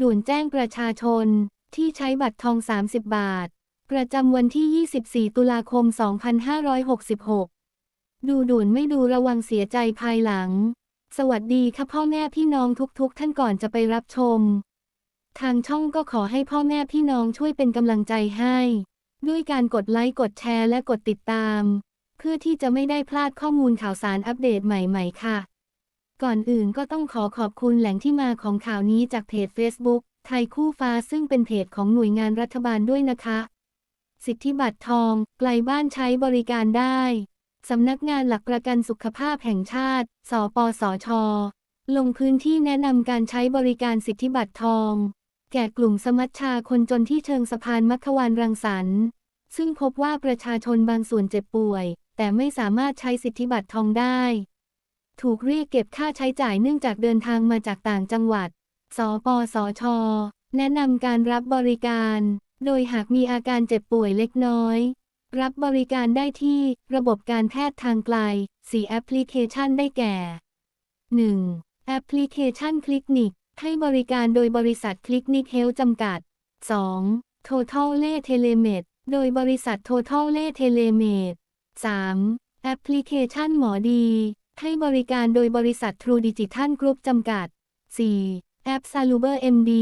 ด่วนแจ้งประชาชนที่ใช้บัตรทอง 30 บาท ประจำวันที่ 24 ตุลาคม 2566 ดูด่วนไม่ดูระวังเสียใจภายหลัง สวัสดีค่ะพ่อแม่พี่น้องทุกๆ ท่านก่อนจะไปรับชม ทางช่องก็ขอให้พ่อแม่พี่น้องช่วยเป็นกำลังใจให้ ด้วยการกดไลค์กดแชร์และกดติดตาม เพื่อที่จะไม่ได้พลาดข้อมูลข่าวสารอัปเดตใหม่ๆ ค่ะ ก่อนอื่นก็ต้องขอขอบคุณแหล่งที่มาของข่าวนี้จากเพจ Facebook ไทยคู่ฟ้าซึ่งเป็นเพจของหน่วยงานรัฐบาลด้วยนะคะ สิทธิบัตรทอง ไกลบ้านใช้บริการได้ สำนักงานหลักประกันสุขภาพแห่งชาติ สปสช ลงพื้นที่แนะนำการใช้บริการสิทธิบัตรทอง แก่กลุ่มสมัชชาคนจนที่เชิงสะพานมัขวานรังสรรค์ ซึ่งพบว่าประชาชนบางส่วนเจ็บป่วย แต่ไม่สามารถใช้สิทธิบัตรทองได้ ถูกเรียกเก็บค่าใช้จ่ายเนื่องจากเดินทางมาจากต่างจังหวัด สปสช แนะนำการรับบริการ โดยหากมีอาการเจ็บป่วยเล็กน้อย รับบริการได้ที่ระบบการแพทย์ทางไกล4แอปพลิเคชันได้แก่ 1. แอปพลิเคชันคลิกนิก ให้บริการโดยบริษัทคลิกนิกเฮลจำกัด 2. Total เล่เทเลเมดโดยบริษัท Total เล่เทเลเมด 3. แอปพลิเคชันหมอดี ให้บริการโดยบริษัท True Digital Group จำกัด 4. แอป Saluber MD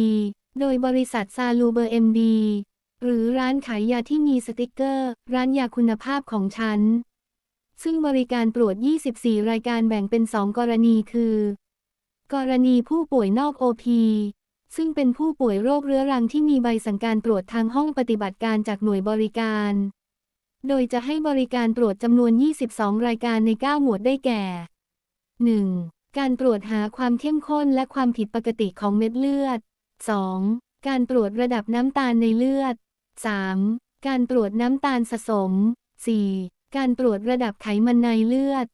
โดยบริษัท Saluber MD หรือร้านขายยาที่มีสติกเกอร์ ร้านยาคุณภาพของฉัน ซึ่งบริการตรวจ 24 รายการแบ่งเป็น 2 กรณีคือ กรณีผู้ป่วยนอก OP ซึ่งเป็นผู้ป่วยโรคเรื้อรังที่มีใบสั่งการตรวจทางห้องปฏิบัติการจากหน่วยบริการ โดยจะให้บริการตรวจจำนวน 22 รายการใน 9 หมวดได้แก่ 1. การตรวจหาความเข้มข้นและความผิดปกติของเม็ดเลือด 2. การตรวจระดับน้ำตาลในเลือด 3. การตรวจน้ำตาลสะสม 4. การตรวจระดับไขมันในเลือด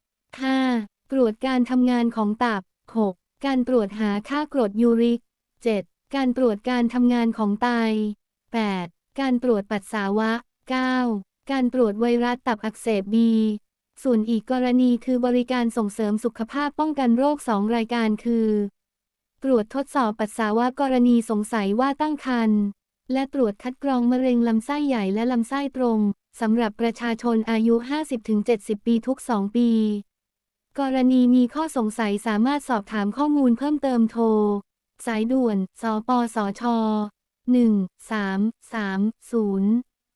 5. ตรวจการทำงานของตับ 6. การตรวจหาค่ากรดยูริก 7. การตรวจการทำงานของไต 8. การตรวจปัสสาวะ 9. การตรวจไวรัสตับอักเสบบีส่วนอีกกรณีคือบริการส่งเสริมสุขภาพป้องกันโรค 2 รายการคือ ตรวจทดสอบปัสสาวะกรณีสงสัยว่าตั้งครรภ์และตรวจคัดกรองมะเร็งลำไส้ใหญ่และลำไส้ตรงสำหรับประชาชนอายุ 50-70 ปีทุก 2 ปี กรณีมีข้อสงสัยสามารถสอบถามข้อมูลเพิ่มเติมโทร สายด่วน สปสช 1330